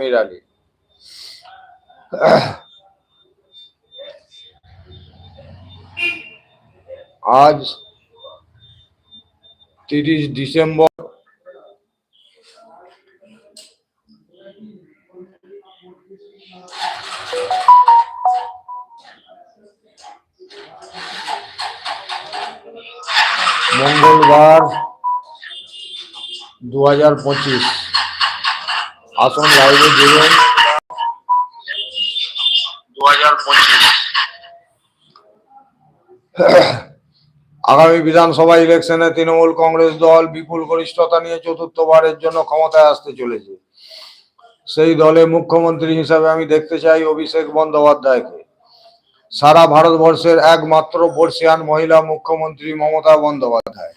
আমির আলী আজ তিরিশ ডিসেম্বর মঙ্গলবার দু হাজার পঁচিশ আসন লাইভে জুড়ুন দু হাজার পঁচিশ। আগামী বিধানসভা ইলেকশনে তৃণমূল কংগ্রেস দল বিপুল গরিষ্ঠতা নিয়ে চতুর্থবারের জন্য ক্ষমতায় আসতে চলেছে। সেই দলে মুখ্যমন্ত্রী হিসাবে আমি দেখতে চাই অভিষেক বন্দ্যোপাধ্যায়কে। সারা ভারতবর্ষের একমাত্র বর্ষিয়ান মহিলা মুখ্যমন্ত্রী মমতা বন্দ্যোপাধ্যায়।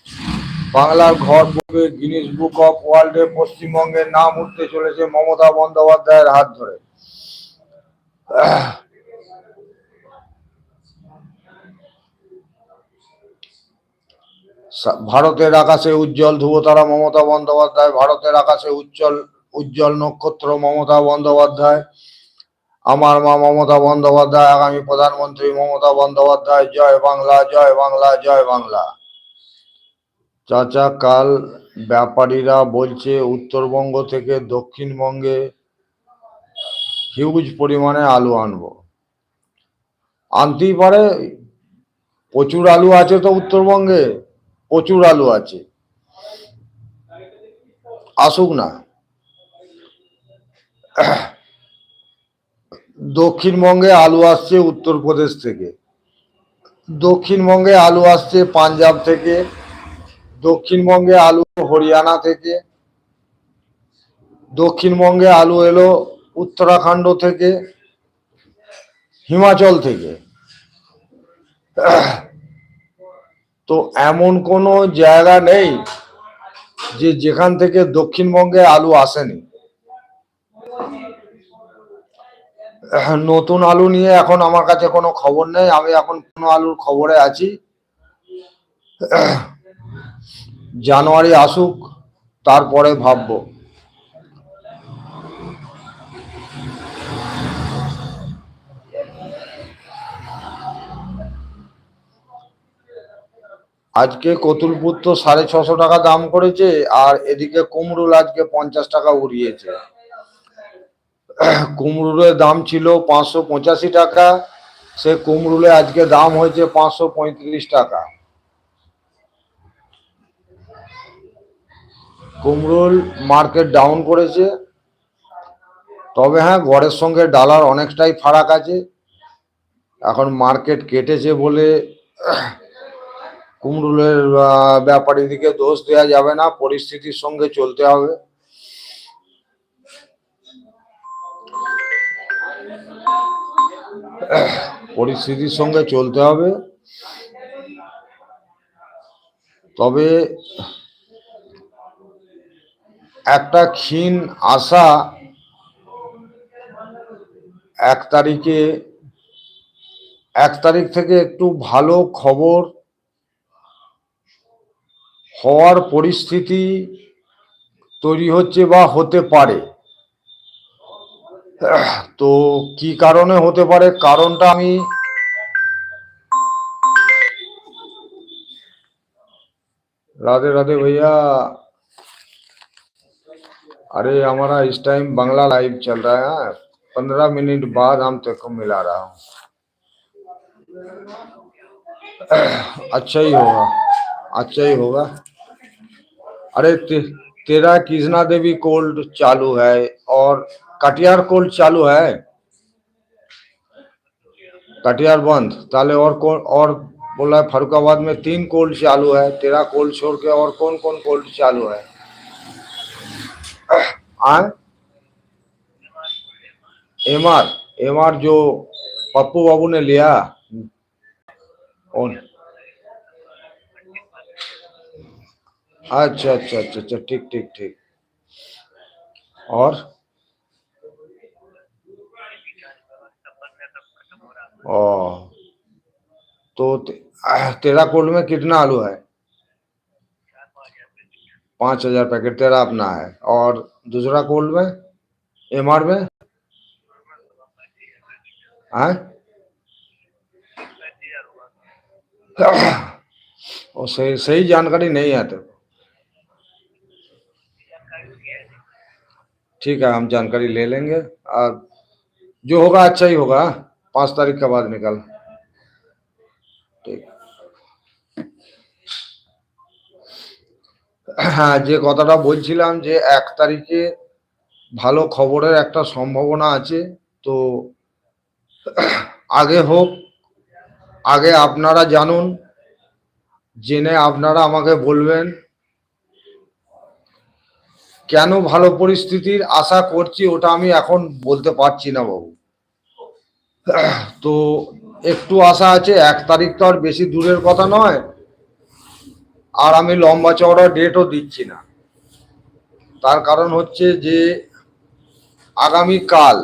বাংলার ঘর বুকে গিনিস বুক অফ ওয়ার্ল্ডে পশ্চিমবঙ্গের নাম উঠতে চলেছে মমতা বন্দ্যোপাধ্যায়ের হাত ধরে। ভারতের আকাশে উজ্জ্বল ধ্রুবতারা মমতা বন্দ্যোপাধ্যায়, ভারতের আকাশে উজ্জ্বল উজ্জ্বল নক্ষত্র মমতা বন্দ্যোপাধ্যায়, আমার মা মমতা বন্দ্যোপাধ্যায়, আগামী প্রধানমন্ত্রী মমতা বন্দ্যোপাধ্যায়, জয় বাংলা জয় বাংলা জয় বাংলা। চাচা, কাল ব্যাপারীরা বলছে, উত্তরবঙ্গ থেকে দক্ষিণবঙ্গে হিউজ পরিমাণে আলু আনব। আনতেই পারে, প্রচুর আলু আছে তো উত্তরবঙ্গে, প্রচুর আলু আছে। আসুক না। দক্ষিণবঙ্গে আলু আসছে উত্তরপ্রদেশ থেকে। দক্ষিণবঙ্গে আলু আসছে পাঞ্জাব থেকে। দক্ষিণবঙ্গে আলু হরিয়ানা থেকে। দক্ষিণবঙ্গে আলু এলো উত্তরাখণ্ড থেকে, হিমাচল থেকে। তো এমন কোনো জায়গা নেই যে যেখান থেকে দক্ষিণবঙ্গে আলু আসেনি। নতুন আলু নিয়ে এখন আমার কাছে কোনো খবর নেই। আমি এখন কোনো আলুর খবরে আছি। জানুয়ারি আসুক, তারপরে ভাববো। আজকে কতুলপুর তো সাড়ে ছশো টাকা দাম করেছে, আর এদিকে কুমরুল আজকে পঞ্চাশ টাকা উড়িয়েছে। কুমরুলের দাম ছিল পাঁচশো পঁচাশি টাকা, সে কুমরুলে আজকে দাম হয়েছে পাঁচশো পঁয়ত্রিশ টাকা। কুমরুল মার্কেট ডাউন করেছে। তবে হ্যাঁ গড়ের সঙ্গে ডালার অনেকটাই ফারাক আছে। এখন মার্কেট কেটেছে বলে কুমরুলের ব্যাপারীদিকে দোষ দেওয়া যাবে না, পরিস্থিতির সঙ্গে চলতে হবে। পরিস্থিতির সঙ্গে চলতে হবে। তবে একটা ক্ষীণ আশা এক তারিখে, এক তারিখ থেকে একটু ভালো খবর হওয়ার পরিস্থিতি তৈরি হচ্ছে বা হতে পারে। তো কি কারণে হতে পারে? কারণটা আমি রাধে রাধে ভাইয়া अरे हमारा इस टाइम बंगला लाइव चल रहा है पंद्रह मिनट बाद हम तेरे को मिला रहा हूँ। अच्छा ही होगा अच्छा ही होगा। अरे ते, तेरा कृष्णा देवी कोल्ड चालू है और कटियार कोल्ड चालू है। कटियार बंद ताले और कौन और बोला है फरुखाबाद में तीन कोल्ड चालू है तेरा कोल्ड छोड़ के और कौन कौन कोल्ड चालू है? M R. एम आर जो पप्पू बाबू ने लिया। अच्छा अच्छा अच्छा अच्छा ठीक ठीक ठीक। और? ओ तो ते, तेरा कोल्ड में कितना आलू है? पाँच हज़ार पैकेट तेरा अपना है। और दूसरा कोल्ड में? एम आर में? हाँ? और सही सही जानकारी नहीं है तो ठीक है, हम जानकारी ले लेंगे। और जो होगा अच्छा ही होगा। पाँच तारीख के बाद निकल। ঠিক হ্যাঁ যে কথাটা বলছিলাম যে এক তারিখে ভালো খবরের একটা সম্ভাবনা আছে, তো আগে হোক, আগে আপনারা জানুন, জেনে আপনারা আমাকে বলবেন। কেন ভালো পরিস্থিতির আশা করছি ওটা আমি এখন বলতে পারছি না বাবু। তো একটু আশা আছে, এক তারিখ তো আর বেশি দূরের কথা নয়। আর আমি লম্বা চওড়া ডেটও দিচ্ছি না। তার কারণ হচ্ছে যে, আগামী কাল,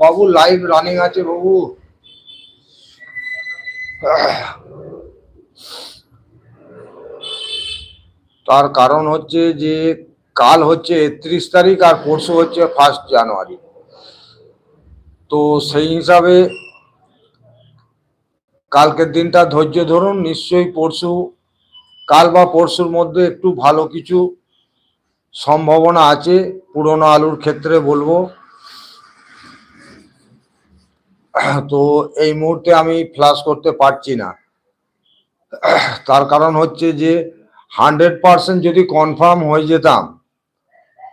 বাবু লাইভ রানিং আছে বাবু। তার কারণ হচ্ছে যে, কাল হচ্ছে একত্রিশ তারিখ আর পরশু হচ্ছে ফার্স্ট জানুয়ারি তো সেই হিসাবে কালকের দিনটা ধৈর্য ধরুন, নিশ্চয়ই পরশু, কাল বা পরশুর মধ্যে একটু ভালো কিছু সম্ভাবনা আছে, পুরনো আলুর ক্ষেত্রে বলব। তো এই মুহূর্তে আমি ফ্লাশ করতে পারছি না। তার কারণ হচ্ছে যে, হান্ড্রেড পার্সেন্ট যদি কনফার্ম হয়ে যেতাম,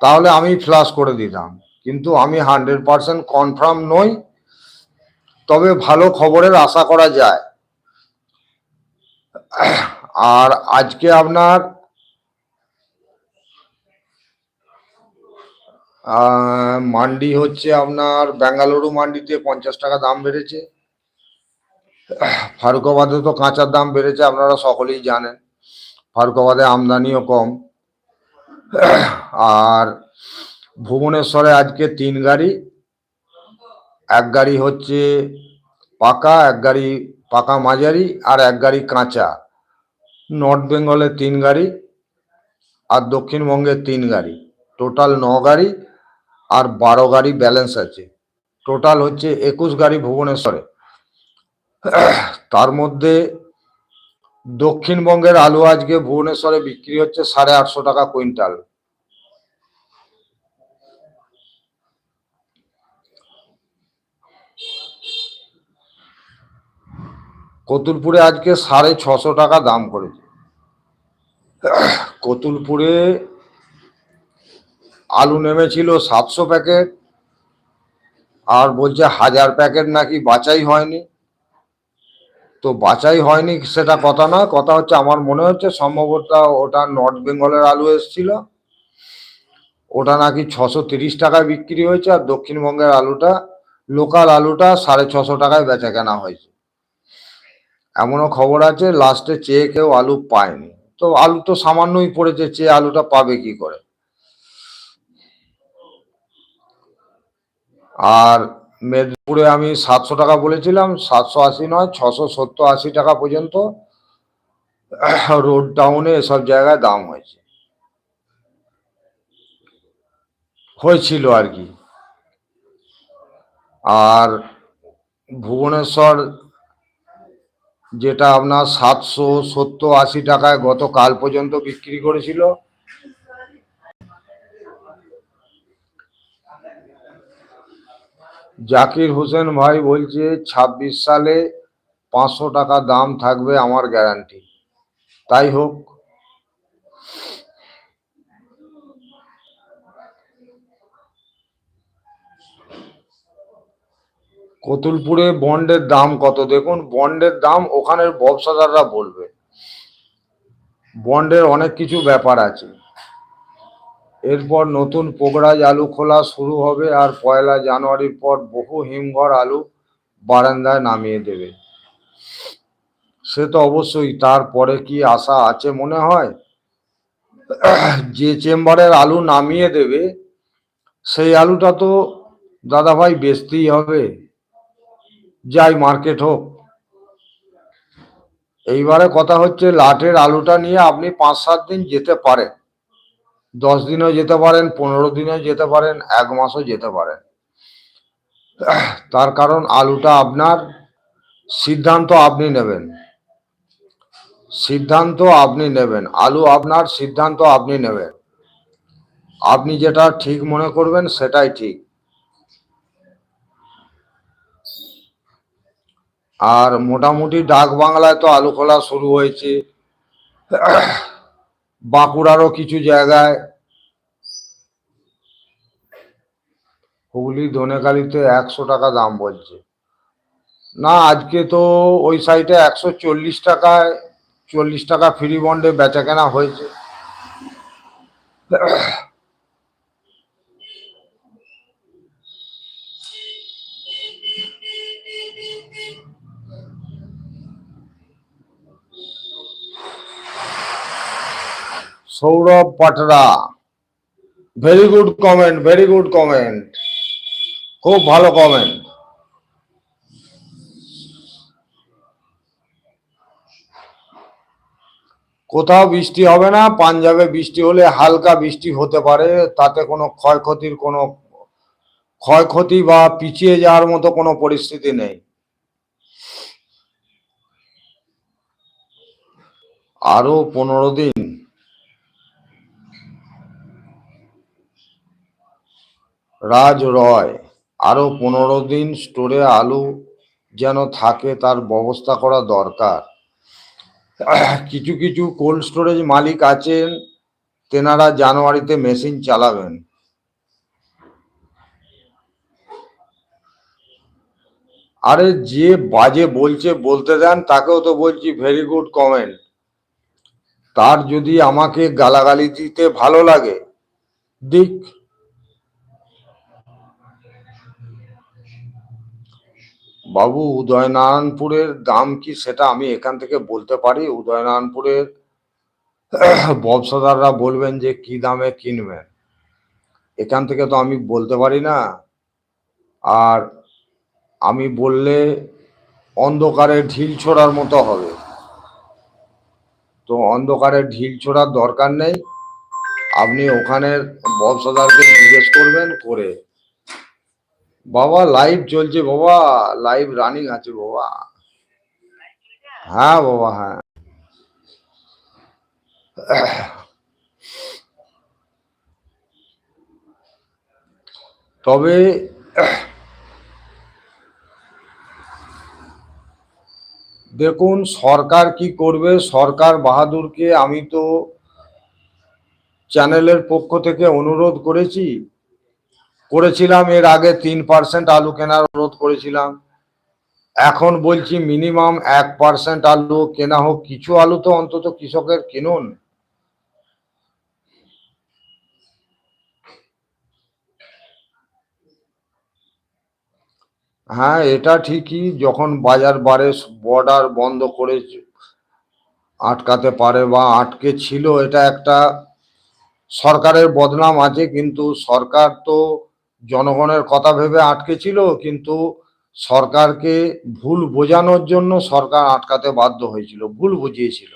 তাহলে আমি ফ্লাশ করে দিতাম। কিন্তু আমি হান্ড্রেড পার্সেন্ট কনফার্ম নই। তবে ভালো খবরের আশা করা যায়। আর আজকে আপনার মান্ডি হচ্ছে আপনার বেঙ্গালুরু মান্ডিতে পঞ্চাশ টাকা দাম বেড়েছে। ফারুকাবাদে তো কাঁচার দাম বেড়েছে, আপনারা সকলেই জানেন। ফারুকাবাদে আমদানিও কম। আর ভুবনেশ্বরে আজকে তিন গাড়ি। এক গাড়ি হচ্ছে পাকা, এক গাড়ি পাকা মাঝারি, আর এক গাড়ি কাঁচা। নর্থ বেঙ্গলে তিন গাড়ি, আর দক্ষিণবঙ্গে তিন গাড়ি। টোটাল ন গাড়ি, আর বারো গাড়ি ব্যালেন্স আছে। টোটাল হচ্ছে একুশ গাড়ি ভুবনেশ্বরে। তার মধ্যে দক্ষিণবঙ্গের আলু আজকে ভুবনেশ্বরে বিক্রি হচ্ছে সাড়ে আটশো টাকা কুইন্টাল। কতুলপুরে আজকে সাড়ে ছশো টাকা দাম করেছে। কতুলপুরে আলু নেমেছিল সাতশো প্যাকেট, আর বলছে হাজার প্যাকেট নাকি বাছাই হয়নি। তো বাছাই হয়নি সেটা কথা না কথা হচ্ছে আমার মনে হচ্ছে সম্ভবত ওটা নর্থ বেঙ্গলের আলু এসেছিল। ওটা নাকি ছশো তিরিশ টাকায় বিক্রি হয়েছে, আর দক্ষিণবঙ্গের আলুটা, লোকাল আলুটা সাড়ে ছশো টাকায় বেচা কেনা হয়েছে। এমনও খবর আছে লাস্টে চেয়ে কেউ আলু পায়নি। তো আলু তো সামান্যই পড়েছে, চেয়ে আলুটা পাবে কি করে? আর মেদিনীপুরে আমি সাতশো টাকা বলেছিলাম, সাতশো আশি নয়, ছশো সত্তর আশি টাকা পর্যন্ত রোড টাউনে এসব জায়গায় দাম হয়েছে। হয়েছিল আর কি। আর ভুবনেশ্বর যেটা আপনার সাতশো সত্তর আশি টাকায় গতকাল পর্যন্ত বিক্রি করেছিল। জাকির হোসেন ভাই বলছে, ছাব্বিশ সালে পাঁচশো টাকা দাম থাকবে আমার গ্যারান্টি। তাই হোক কতুলপুরে বন্ডের দাম কত? দেখুন, বন্ডের দাম ওখানের ব্যবসাদাররা বলবে। বন্ডের অনেক কিছু ব্যাপার আছে। এরপর নতুন পোগরাজ আলু খোলা শুরু হবে আর পয়লা জানুয়ারির পর বহু হিমঘর আলু বারান্দায় নামিয়ে দেবে। সে তো অবশ্যই, তারপরে কি আশা আছে মনে হয়? যে চেম্বারের আলু নামিয়ে দেবে, সেই আলুটা তো দাদাভাই বেচতেই হবে। যাই মার্কেট হোক। এইবারে কথা হচ্ছে লাটের আলুটা নিয়ে আপনি পাঁচ সাত দিন যেতে পারেন। দশ দিনও যেতে পারেন, পনেরো দিনও যেতে পারেন, এক মাসও যেতে পারেন। তার কারণ আলুটা আপনার সিদ্ধান্ত আপনি নেবেন। সিদ্ধান্ত আপনি নেবেন। আলু আপনার সিদ্ধান্ত আপনি নেবেন। আপনি যেটা ঠিক মনে করবেন সেটাই ঠিক। আর মোটামুটি ডাক বাংলায় তো আলু খোলা শুরু হয়েছে। বাঁকুড়ারও কিছু জায়গায়। হুগলি ধনেকালিতে একশো টাকা দাম বলছে। না, আজকে তো ওই সাইডে একশো চল্লিশ টাকায়, চল্লিশ টাকা ফ্রি বন্ডে বেচা কেনা হয়েছে। Sourav Patra. Very good comment very good comment খুব ভালো কমেন্ট কোথাও বৃষ্টি হবে না, পাঞ্জাবে বৃষ্টি হলে হালকা বৃষ্টি হতে পারে, তাতে কোনো ক্ষয়ক্ষতির কোনো ক্ষয়ক্ষতি বা পিছিয়ে যাওয়ার মতো কোনো পরিস্থিতি নেই। আরও পনেরো দিন। রাজ রয়, আরও পনেরো দিন স্টোরে আলু যেন থাকে তার ব্যবস্থা করা দরকার। কিছু কিছু কোল্ড স্টোরেজ মালিক আছেন, তেনারা জানুয়ারিতে মেশিন চালাবেন। আরে যে বাজে বলছে বলতে দেন, তাকেও তো বলছি ভেরি গুড কমেন্ট তার যদি আমাকে গালাগালি দিতে ভালো লাগে, দিক। বাবু, উদয়নারায়ণপুরের দাম কি সেটা আমি এখান থেকে বলতে পারি? উদয়নারায়ণপুরের ব্যবসাদাররা বলবেন যে কি দামে কিনবেন এখান থেকে তো আমি বলতে পারি না। আর আমি বললে অন্ধকারে ঢিল ছোড়ার মতো হবে। তো অন্ধকারে ঢিল ছোড়ার দরকার নেই। আপনি ওখানের ব্যবসাদারকে জিজ্ঞেস করবেন করে বাবা লাইভ চলছে বাবা। লাইভ রানিং আছে বাবা। হ্যাঁ বাবা হ্যাঁ। তবে দেখুন, সরকার কি করবে? সরকার বাহাদুরকে আমি তো চ্যানেলের পক্ষ থেকে অনুরোধ করেছি। করেছিলাম, এর আগে তিন পার্সেন্ট আলু কেনার অনুরোধ করেছিলাম। এখন বলছি মিনিমাম এক পার্সেন্ট আলু কেনা হোক, কিছু আলু তো অন্তত কৃষকের কিনুন। হ্যাঁ এটা ঠিকই, যখন বাজার বাড়ে বর্ডার বন্ধ করে আটকাতে পারে বা আটকে ছিল, এটা একটা সরকারের বদনাম আছে, কিন্তু সরকার তো জনগণের কথা ভেবে আটকে ছিল, কিন্তু সরকারকে ভুল বোঝানোর জন্য সরকার আটকাতে বাধ্য হয়েছিল, ভুল বুঝিয়েছিল।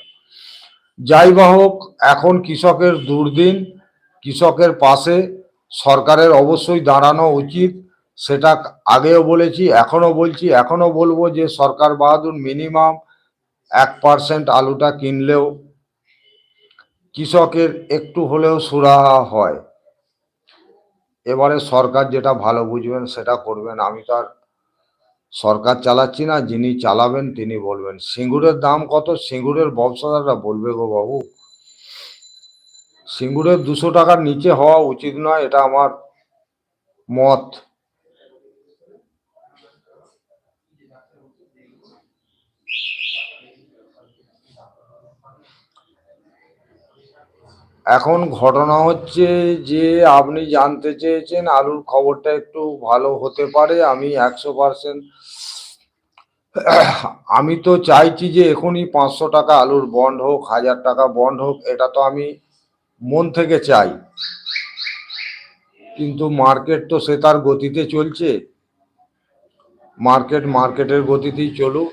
যাই হোক, এখন কৃষকের দুর্দিন, কৃষকের পাশে সরকারের অবশ্যই দাঁড়ানো উচিত, সেটা আগেও বলেছি এখনও বলছি এখনও বলব যে সরকার বাহাদুর মিনিমাম এক পার্সেন্ট আলুটা কিনলেও কৃষকের একটু হলেও সুরাহা হয়। এবারে সরকার যেটা ভালো বুঝবেন সেটা করবেন। আমি তো আর সরকার চালাচ্ছি না, যিনি চালাবেন তিনি বলবেন। সিঙ্গুরের দাম কত? সিঙ্গুরের ব্যবসাদাররা বলবে গো বাবু। সিঙ্গুরের দুশো টাকার নিচে হওয়া উচিত নয়, এটা আমার মত। এখন ঘটনা হচ্ছে যে আপনি জানতে চেয়েছেন, আলুর খবরটা একটু ভালো হতে পারে, আমি একশো পার্সেন্ট। আমি তো চাইছি যে এখনই পাঁচশো টাকা আলুর বন্ড হোক, হাজার টাকা বন্ড হোক, এটা তো আমি মন থেকে চাই। কিন্তু মার্কেট তো সে তার গতিতে চলছে। মার্কেট মার্কেটের গতিতেই চলুক।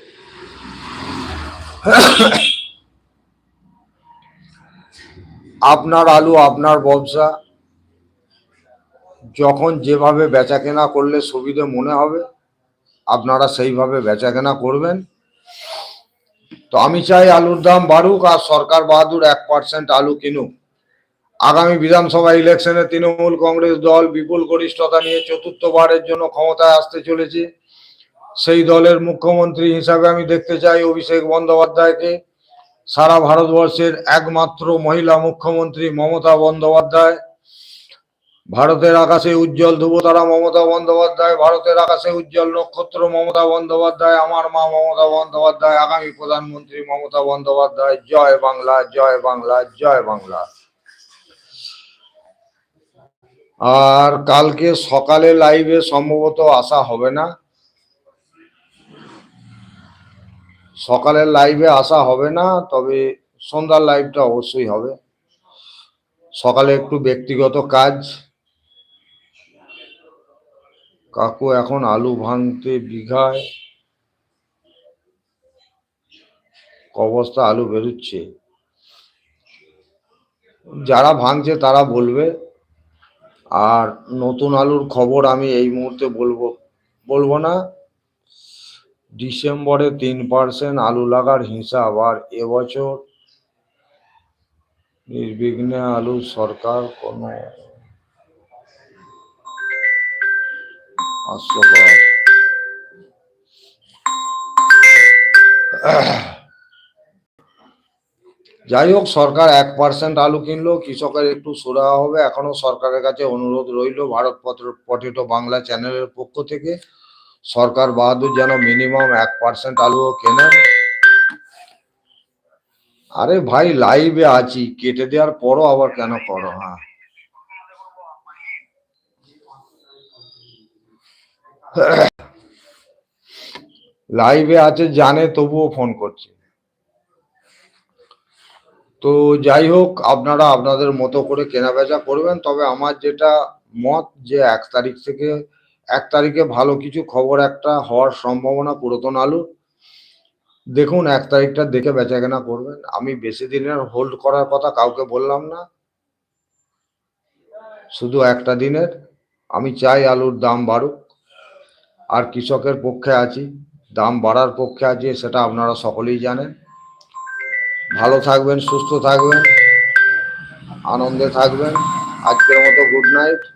আপনার আলু, আপনার ব্যবসা, যখন যেভাবে বেচা কেনা করলে সুবিধে মনে হবে, আপনারা সেইভাবে বেচা কেনা করবেন। তো আমি চাই আলুর দাম বাড়ুক আর সরকার বাহাদুর এক পার্সেন্ট আলু কিনুক। আগামী বিধানসভা ইলেকশনে তৃণমূল কংগ্রেস দল বিপুল গরিষ্ঠতা নিয়ে চতুর্থবারের জন্য ক্ষমতায় আসতে চলেছে। সেই দলের মুখ্যমন্ত্রী হিসাবে আমি দেখতে চাই অভিষেক বন্দ্যোপাধ্যায়কে। সারা ভারতবর্ষের একমাত্র মহিলা মুখ্যমন্ত্রী মমতা বন্দ্যোপাধ্যায়, ভারতের আকাশে উজ্জ্বল ধ্রুবতারা মমতা বন্দ্যোপাধ্যায়, ভারতের আকাশে উজ্জ্বল নক্ষত্র মমতা বন্দ্যোপাধ্যায়, আমার মা মমতা বন্দ্যোপাধ্যায়, আগামী প্রধানমন্ত্রী মমতা বন্দ্যোপাধ্যায়, জয় বাংলা জয় বাংলা জয় বাংলা। আর কালকে সকালে লাইভে সম্ভবত আসা হবে না। সকালের লাইভে আসা হবে না, তবে সন্ধ্যার লাইভটা অবশ্যই হবে। সকালে একটু ব্যক্তিগত কাজ। কাকু এখন আলু ভাঙতে বিঘায়। ক বস্তা আলু বেরোচ্ছে। যারা ভাঙছে তারা বলবে। আর নতুন আলুর খবর আমি এই মুহূর্তে বলব বলব না। ডিসেম্বরে তিন পার্সেন্ট আলু লাগার হিসাব আর এবছর নির্বিঘ্নে আলু সরকার কোনো যাই হোক, সরকার এক পার্সেন্ট আলু কিনলো, কৃষকের একটু সুরাহা হবে। এখনও সরকারের কাছে অনুরোধ রইল ভারত পত্র- পটেটো বাংলা চ্যানেলের পক্ষ থেকে। সরকার বাহাদুর যেন মিনিমাম এক পার্সেন্ট আলুও কেনেন। আরে ভাই লাইভে আছি, কেটে দেওয়ার পরও আবার কেন করো হ্যাঁ। লাইভে আছে, জানে, তবুও ফোন করছে। তো যাই হোক, আপনারা আপনাদের মতো করে কেনা বেচা করবেন, তবে আমার যেটা মত যে এক তারিখ থেকে এক তারিখে ভালো কিছু খবর একটা হওয়ার সম্ভাবনা পুরাতন আলু। দেখুন, এক তারিখটা দেখে বেচা কেনা করবেন। আমি বেশি দিনের হোল্ড করার কথা কাউকে বললাম না। শুধু একটা দিনের। আমি চাই আলুর দাম বাড়ুক। আর কৃষকের পক্ষে আছি। দাম বাড়ার পক্ষে আছি, সেটা আপনারা সকলেই জানেন। ভালো থাকবেন, সুস্থ থাকবেন। আনন্দে থাকবেন। আজকের মতো গুড নাইট